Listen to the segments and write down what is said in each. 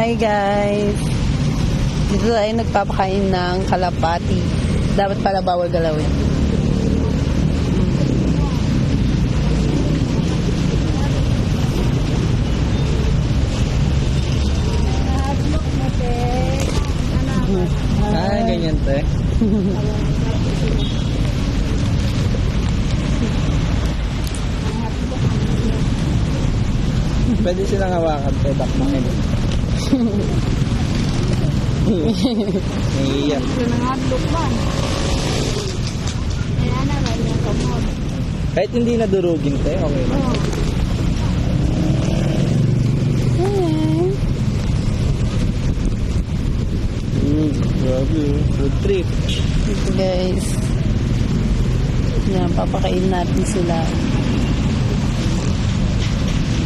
Hi guys! Dito ay nagpapakain ng kalapati. Dapat pala bawal galawin. Ah, ganyan te. Pwede silang hawakan te, back mo kayo. Naiiyak. Kahit hindi nadurugin te, okay lang. Mm, grabe. Food trip. Ito guys. Yan, papakain natin sila.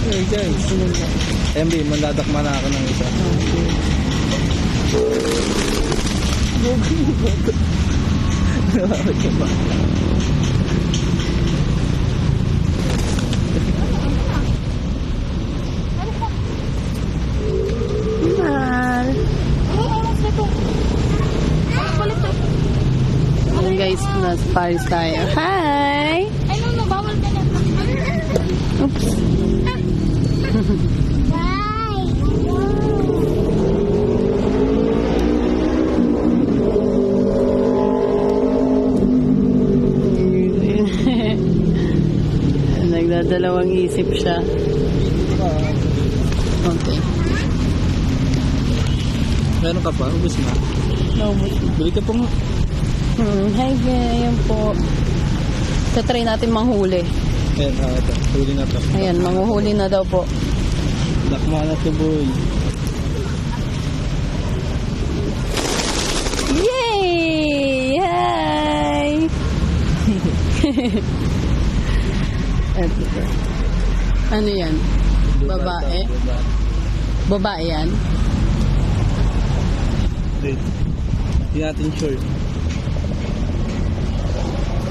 Hey guys. Sila ba? MB, mandadakma na ako ng isa. Mahal. Ayan guys, nasa Paris tayo. Hi! Ay, no, no, bawal ka na. Oops. Nagdadalawang isip siya. Okay. Meron ka pa? Ubus na. Naubos na. Bili ka pa nga. Hmm, hi ayan po. So, try natin manghuli. Ayan, ah, ito. Huli na to. Ayan, manguhuli na daw po. Dakma na to boy. Yay! Hi! Eto. ano yan? Babae? Babae. Yan? Wait. Hindi natin sure.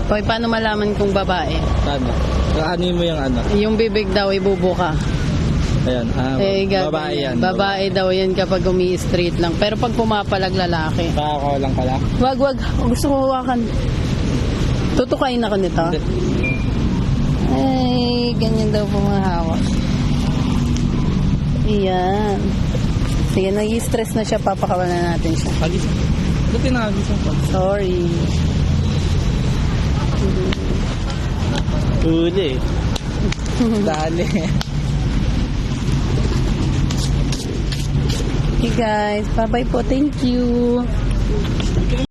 Hoy, paano malaman kung babae? Paano? Kaano mo yung anak? Yung bibig daw ibubuka. Ayan. Ah, Eh, babae yan. Babae daw yan kapag umi-straight lang. Pero pag pumapalag lalaki. Kakakaw lang pala. Wag, wag. Gusto ko hawakan. Tutukain ako nito. Hindi. Ay, ganyan daw po mga hawak. Iyan. Sige, nag-stress na siya. Papakawalan natin siya. Hagis. Ito pinahagis ang pag. Sorry. Huli. Dali. Okay guys, bye-bye po. Thank you.